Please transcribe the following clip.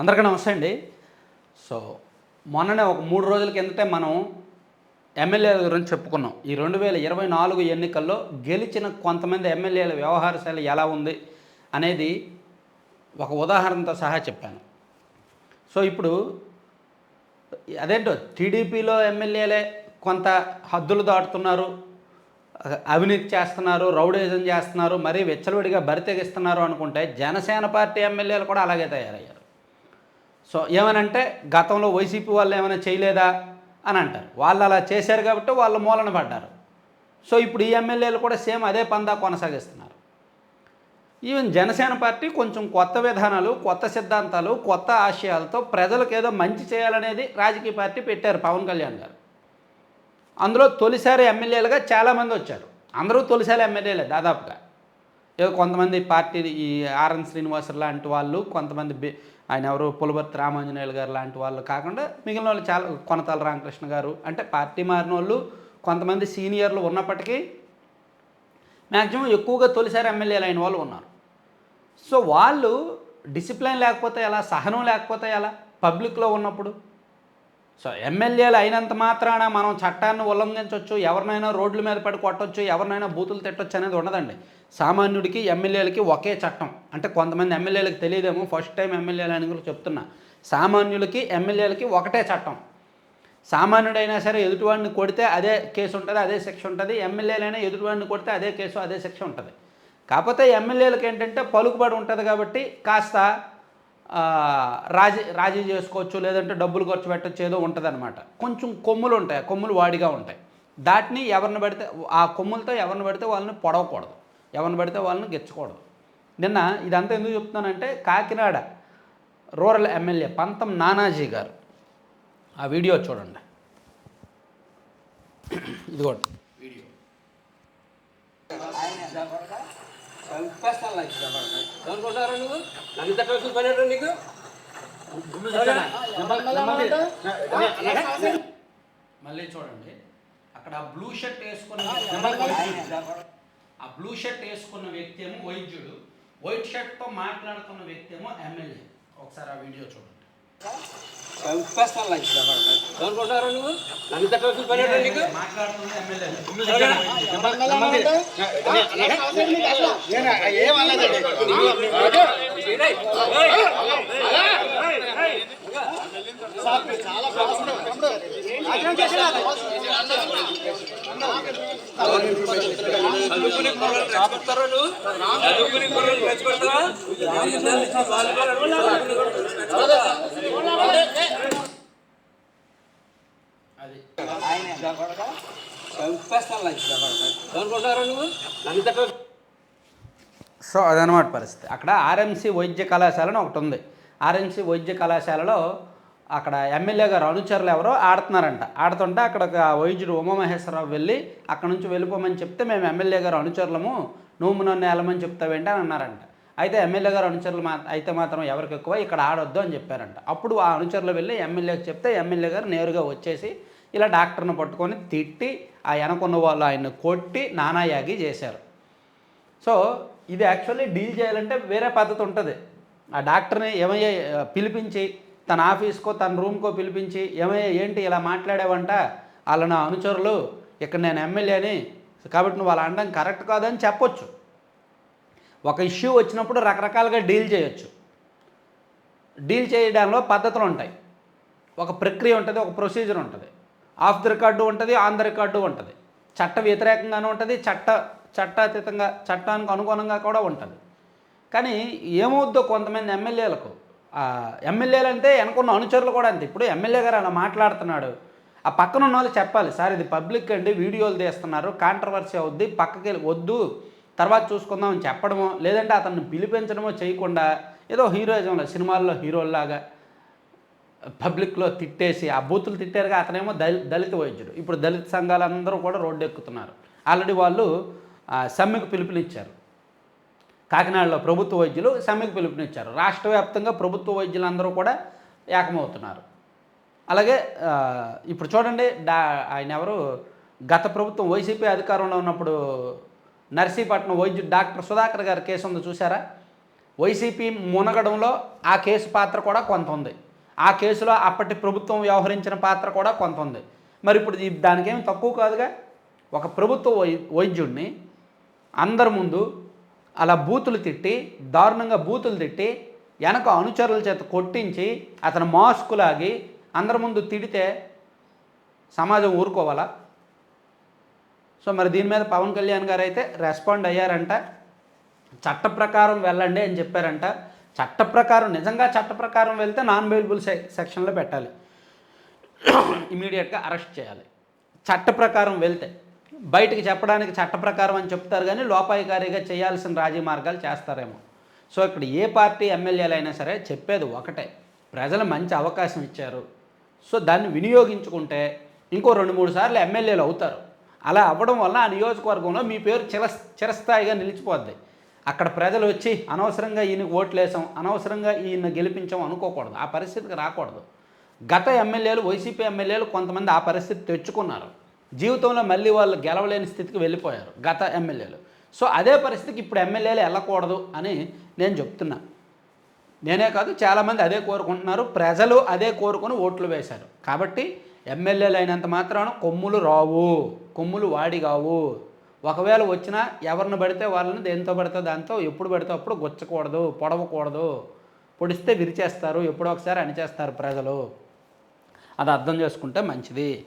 అందరికీ నమస్తే అండి. సో మొన్ననే ఒక మూడు రోజుల కిందటే మనం ఎమ్మెల్యేల గురించి చెప్పుకున్నాం. ఈ రెండు వేల ఇరవై నాలుగు ఎన్నికల్లో గెలిచిన కొంతమంది ఎమ్మెల్యేల వ్యవహార శైలి ఎలా ఉంది అనేది ఒక ఉదాహరణతో సహా చెప్పాను. సో ఇప్పుడు అదేంటో టీడీపీలో ఎమ్మెల్యేలే కొంత హద్దులు దాటుతున్నారు అవినీతి చేస్తున్నారు రౌడేజం చేస్తున్నారు మరీ విచ్చలవిడిగా బరితెగిస్తున్నారు అనుకుంటే జనసేన పార్టీ ఎమ్మెల్యేలు కూడా అలాగే తయారయ్యారు. సో ఏమనంటే గతంలో వైసీపీ వాళ్ళు ఏమైనా చేయలేదా అని అంటారు. వాళ్ళు అలా చేశారు కాబట్టి వాళ్ళు మూలన పడ్డారు. సో ఇప్పుడు ఈ ఎమ్మెల్యేలు కూడా సేమ్ అదే పందా కొనసాగిస్తున్నారు. ఈవెన్ జనసేన పార్టీ కొంచెం కొత్త విధానాలు కొత్త సిద్ధాంతాలు కొత్త ఆశయాలతో ప్రజలకు ఏదో మంచి చేయాలనేది రాజకీయ పార్టీ పెట్టారు పవన్ కళ్యాణ్ గారు. అందులో తొలిసారి ఎమ్మెల్యేలుగా చాలామంది వచ్చారు. అందరూ తొలిసారి ఎమ్మెల్యేలే దాదాపుగా. ఏదో కొంతమంది పార్టీ ఈ ఆర్ఎన్ శ్రీనివాసరావు లాంటి వాళ్ళు కొంతమంది బి ఆయన ఎవరు పులబర్తి రామాంజనేయులు గారు లాంటి వాళ్ళు కాకుండా మిగిలిన వాళ్ళు చాలా కొనతాల రామకృష్ణ గారు. అంటే పార్టీ మారిన వాళ్ళు కొంతమంది సీనియర్లు ఉన్నప్పటికీ మ్యాక్సిమం ఎక్కువగా తొలిసారి ఎమ్మెల్యేలు అయిన వాళ్ళు ఉన్నారు. సో వాళ్ళు డిసిప్లిన్ లేకపోతే ఎలా సహనం లేకపోతే ఎలా పబ్లిక్లో ఉన్నప్పుడు? సో ఎమ్మెల్యేలు అయినంత మాత్రాన మనం చట్టాన్ని ఉల్లంఘించవచ్చు ఎవరినైనా రోడ్ల మీద పడి కొట్టవచ్చు ఎవరినైనా బూతులు తిట్టొచ్చు అనేది ఉండదండి. సామాన్యుడికి ఎమ్మెల్యేలకి ఒకే చట్టం. అంటే కొంతమంది ఎమ్మెల్యేలకు తెలియదేమో ఫస్ట్ టైం ఎమ్మెల్యేలు అని కూడా చెప్తున్నా. సామాన్యులకి ఎమ్మెల్యేలకి ఒకటే చట్టం. సామాన్యుడైనా సరే ఎదుటివాడిని కొడితే అదే కేసు ఉంటుంది అదే శిక్ష ఉంటుంది. ఎమ్మెల్యేలైనా ఎదుటివాడిని కొడితే అదే కేసు అదే శిక్ష ఉంటుంది. కాకపోతే ఎమ్మెల్యేలకు ఏంటంటే పలుకుబడి ఉంటుంది కాబట్టి కాస్త రాజీ రాజీ చేసుకోవచ్చు లేదంటే డబ్బులు ఖర్చు పెట్టచ్చు ఏదో ఉంటుంది అనమాట కొంచెం కొమ్ములు ఉంటాయి కొమ్ములు వాడిగా ఉంటాయి. దాటిని ఎవరిని పడితే ఆ కొమ్ములతో ఎవరిని పడితే వాళ్ళని పొడవకూడదు. ఎవరిని పడితే వాళ్ళని గెచ్చకూడదు నిన్న ఇదంతా ఎందుకు చెప్తున్నానంటే కాకినాడ రూరల్ ఎమ్మెల్యే పంతం నానాజీ గారు. ఆ వీడియో చూడండి. ఇదిగోండి. వీడియో చంపేస్తాను నాకు చెప్పండి. అనుకుంటారా నువ్వు నన్ను తక్కువ పని ఏంటో నీకు మళ్ళీ చూడండి అక్కడ బ్లూ షర్ట్ వేసుకున్న ఆ బ్లూ షర్ట్ వేసుకున్న వ్యక్తి ఏమో వైద్యుడు వైట్ షర్ట్తో మాట్లాడుతున్న వ్యక్తి ఏమో ఎమ్మెల్యే ఒకసారి ఆ వీడియో చూడండి చంపేస్తాను నాకు సో అదనమాట పరిస్థితి. అక్కడ ఆర్ఎంసీ వైద్య కళాశాలను ఒకటి ఉంది ఆర్ఎంసీ వైద్య కళాశాలలో అక్కడ ఎమ్మెల్యే గారు అనుచరులు ఎవరో ఆడుతున్నారంట. ఆడుతుంటే అక్కడ ఒక వైద్యుడు ఉమామహేశ్వరరావు వెళ్ళి అక్కడ నుంచి వెళ్ళిపోమని చెప్తే మేము ఎమ్మెల్యే గారు అనుచరులము నువ్వు నన్ను వెళ్ళమని చెప్తావేంటి అని అన్నారంట. అయితే ఎమ్మెల్యే గారు అనుచరులు మా అయితే మాత్రం ఎవరికి ఎక్కువ ఇక్కడ ఆడొద్దు అని చెప్పారంట. అప్పుడు ఆ అనుచరులు వెళ్ళి ఎమ్మెల్యేకి చెప్తే ఎమ్మెల్యే గారు నేరుగా వచ్చేసి ఇలా డాక్టర్ని పట్టుకొని తిట్టి ఆ వెనకున్న వాళ్ళు ఆయన్ని కొట్టి నానాయాగి చేశారు. సో ఇది యాక్చువల్లీ డీల్ చేయాలంటే వేరే పద్ధతి ఉంటుంది. ఆ డాక్టర్ని ఏమయ్యే పిలిపించి తన ఆఫీస్కో తన రూమ్కో పిలిపించి ఏమయ్యా ఏంటి ఇలా మాట్లాడావంట? వాళ్ళ నా అనుచరులు ఇక్కడ నేను ఎమ్మెల్యేని కాబట్టి నువ్వు అలా అనడం కరెక్ట్ కాదని చెప్పొచ్చు. ఒక ఇష్యూ వచ్చినప్పుడు రకరకాలుగా డీల్ చేయొచ్చు. డీల్ చేయడంలో పద్ధతులు ఉంటాయి. ఒక ప్రక్రియ ఉంటుంది ఒక ప్రొసీజర్ ఉంటుంది. ఆఫ్ ది రికార్డు ఉంటుంది ఆన్ ది రికార్డు ఉంటుంది. చట్ట వ్యతిరేకంగానే ఉంటుంది చట్ట చట్టాతీతంగా చట్టానికి అనుగుణంగా కూడా ఉంటుంది. కానీ ఏమవుద్దో కొంతమంది ఎమ్మెల్యేలకు ఎమ్మెల్యేలు అంటే వెనకున్న అనుచరులు కూడా అంతే. ఇప్పుడు ఎమ్మెల్యే గారు అలా మాట్లాడుతున్నాడు. ఆ పక్కన ఉన్న వాళ్ళు చెప్పాలి సార్ ఇది పబ్లిక్ అండి వీడియోలు తీస్తున్నారు కాంట్రవర్సీ అవుద్ది పక్కకి వెళ్ళి వద్దు తర్వాత చూసుకుందాం అని చెప్పడమో లేదంటే అతన్ని పిలిపించడమో చేయకుండా ఏదో హీరోయిజంలో సినిమాల్లో హీరోల్లాగా పబ్లిక్లో తిట్టేసి ఆ బూతులు తిట్టారుగా అతనేమో దళి దళిత వైద్యుడు. ఇప్పుడు దళిత సంఘాలందరూ కూడా రోడ్డు ఎక్కుతున్నారు ఆల్రెడీ వాళ్ళు ఆ, సమ్మెకు పిలుపునిచ్చారు. కాకినాడలో ప్రభుత్వ వైద్యులు సమ్మెకు పిలుపునిచ్చారు. రాష్ట్ర వ్యాప్తంగా ప్రభుత్వ వైద్యులందరూ కూడా ఏకమవుతున్నారు. అలాగే ఇప్పుడు చూడండి డా ఆయన ఎవరు? గత ప్రభుత్వం వైసీపీ అధికారంలో ఉన్నప్పుడు నర్సీపట్నం వైద్యుడు డాక్టర్ సుధాకర్ గారి కేసు ఉంది చూసారా వైసీపీ మునగడంలో ఆ కేసు పాత్ర కూడా కొంత ఉంది. ఆ కేసులో అప్పటి ప్రభుత్వం వ్యవహరించిన పాత్ర కూడా కొంత ఉంది. మరి ఇప్పుడు దానికేం తక్కువ కాదుగా? ఒక ప్రభుత్వ వై వైద్యుడిని అందరి ముందు అలా బూతులు తిట్టి దారుణంగా బూతులు తిట్టి వెనక అనుచరుల చేత కొట్టించి అతను మాస్కు లాగి అందరి ముందు తిడితే సమాజం ఊరుకోవాలా? సో మరి దీని మీద పవన్ కళ్యాణ్ గారు అయితే రెస్పాండ్ అయ్యారంట. చట్ట ప్రకారం వెళ్ళండి అని చెప్పారంట. చట్ట ప్రకారం నిజంగా చట్ట ప్రకారం వెళ్తే నాన్ బెయిలబుల్ సె సెక్షన్లో పెట్టాలి. ఇమీడియట్గా అరెస్ట్ చేయాలి. చట్ట ప్రకారం వెళ్తే బయటకు చెప్పడానికి చట్ట ప్రకారం అని చెప్తారు కానీ లోపాయికారిగా చేయాల్సిన రాజీ మార్గాలు చేస్తారేమో. సో ఇక్కడ ఏ పార్టీ ఎమ్మెల్యేలు అయినా సరే చెప్పేది ఒకటే. ప్రజలు మంచి అవకాశం ఇచ్చారు. సో దాన్ని వినియోగించుకుంటే ఇంకో రెండు మూడు సార్లు ఎమ్మెల్యేలు అవుతారు. అలా అవ్వడం వల్ల ఆ నియోజకవర్గంలో మీ పేరు చిర చిరస్థాయిగా నిలిచిపోద్ది. అక్కడ ప్రజలు వచ్చి అనవసరంగా ఈయనకి ఓట్లు వేసాం అనవసరంగా ఈయన గెలిపించాం అనుకోకూడదు. ఆ పరిస్థితికి రాకూడదు. గత ఎమ్మెల్యేలు వైసీపీ ఎమ్మెల్యేలు కొంతమంది ఆ పరిస్థితి తెచ్చుకున్నారు. జీవితంలో మళ్ళీ వాళ్ళు గెలవలేని స్థితికి వెళ్ళిపోయారు గత ఎమ్మెల్యేలు. సో అదే పరిస్థితికి ఇప్పుడు ఎమ్మెల్యేలు వెళ్ళకూడదు అని నేను చెప్తున్నా. నేనే కాదు చాలామంది అదే కోరుకుంటున్నారు. ప్రజలు అదే కోరుకొని ఓట్లు వేశారు. కాబట్టి ఎమ్మెల్యేలు అయినంత మాత్రాన కొమ్ములు రావు కొమ్ములు వాడి కావు. ఒకవేళ వచ్చినా ఎవరిని పడితే వాళ్ళని దేంతో పడితే దాంతో ఎప్పుడు పడితే అప్పుడు గుచ్చకూడదు పొడవకూడదు. పొడిస్తే విరిచేస్తారు ఎప్పుడో ఒకసారి అణిచేస్తారు ప్రజలు. అది అర్థం చేసుకుంటే మంచిది.